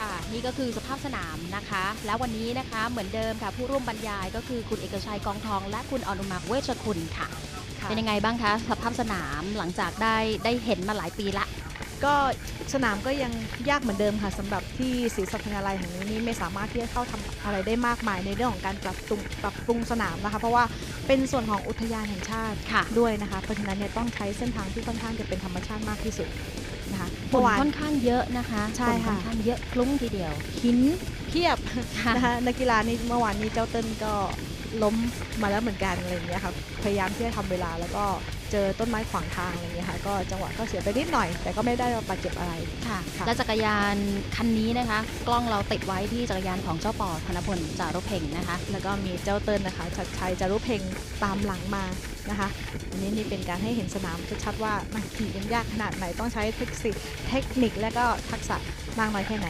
ค่ะนี่ก็คือสภาพสนามนะคะ แล้ววันนี้นะคะเหมือนเดิมค่ะผู้ร่วมบรรยายก็คือคุณเอกชัยกองทอง และคุณอนุมาเวชคุณค่ะ เป็นยังไงบ้างคะสภาพสนามหลังจากได้ได้เห็นมาหลายปีละ ก็สนามก็ยังยากเหมือนเดิมค่ะสำหรับที่ศรีสัชนาลัยแห่งนี้นี่ไม่สามารถที่จะเข้าทำอะไรได้มากมายในเรื่องของการปรับปรุงปรับปรุงสนามนะคะ เพราะว่าเป็นส่วนของอุทยานแห่งชาติค่ะด้วยนะคะเพราะฉะนั้นเนี่ยต้องใช้เส้นทางที่ค่อนข้างจะเป็นธรรมชาติมากที่สุดนะคะ ฝเมื่นอวานค่อนข้างเยอะนะคะใช่ฝนค่อนค่ะข้างเยอะคลุ้งทีเดียวหินเพียบค่ะนะคะนักกีฬานี่เมื่อวานนี้เจ้าเติ้ลก็ล้มมาแล้วเหมือนกันอะไรอย่างเงี้ยค่ะพยายามที่จะทำเวลาแล้วก็เจอต้นไม้ขวางทางอะไรอย่างเงี้ยค่ะก็จังหวะก็เสียไปนิดหน่อย แต่ก็ไม่ได้รับบาดเจ็บอะไรค่ะค่ะและจักรยานคันนี้นะคะ กล้องเราติดไว้ที่จักรยานของเจ้าปอธนพลจารุเพ่งนะคะ แล้วก็มีเจ้าเติ้ลนะคะชัดชัยจารุเพ่งตามหลังมา นะคะอันนี้นี่เป็นการให้เห็นสนามชัดๆว่ามันขี่กันยากขนาดไหนต้องใช้เทคนิคเทคนิคและก็ทักษะมากน้อยแค่ไหน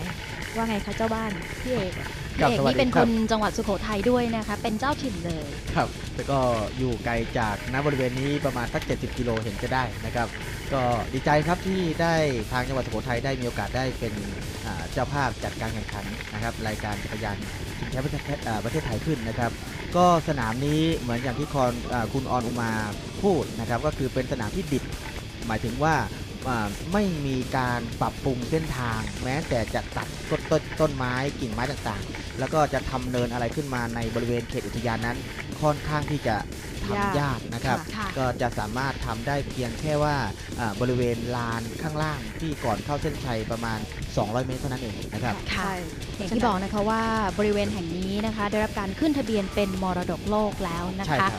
ว่าไงคะเจ้าบ้านพี่เอก พี่เอกครับสวัสนี่ดีเป็นคครับนจังหวัดสุโขทัยด้วยนะคะ เป็นเจ้าถิ่นเลยครับแล้วก็อยู่ไกลจากณบริเวณนี้ประมาณสัก 70 กิโลเห็นจะได้นะครับ ก็ดีใจครับที่ได้ทางจังหวัดสุโขทัยได้มีโอกาสได้เป็นอ่าเจ้าภาพจัดการแข่งขันนะครับ รายการจักรยานชิงแชมป์ประเทศอ่าประเทศไทยขึ้นนะครับ ก็สนามนี้เหมือนอย่างที่คอนอาคุณออนอุมาพูดนะครับ ก็คือเป็นสนามที่ดิบหมายถึงว่าอ่า ไม่มีการปรับปรุงเส้นทาง แม้แต่จะตัดต้นต้นต้นไม้กิ่งไม้ต่างๆ แล้วก็จะทำเนินอะไรขึ้นมาในบริเวณเขตอุทยานนั้น ค่อนข้างที่จะทำยากยากนะครับค่ะก็จะสามารถทำได้เพียงแค่ว่าอ่าบริเวณลานข้างล่างที่ก่อนเข้าเส้นชัยประมาณ 200 เมตรเท่านั้นเองนะครับค่ะใช่อย่างที่บอกนะคะว่าบริเวณแห่งนี้นะคะ ได้รับการขึ้นทะเบียนเป็นมรดกโลกแล้วนะใช่คะครับ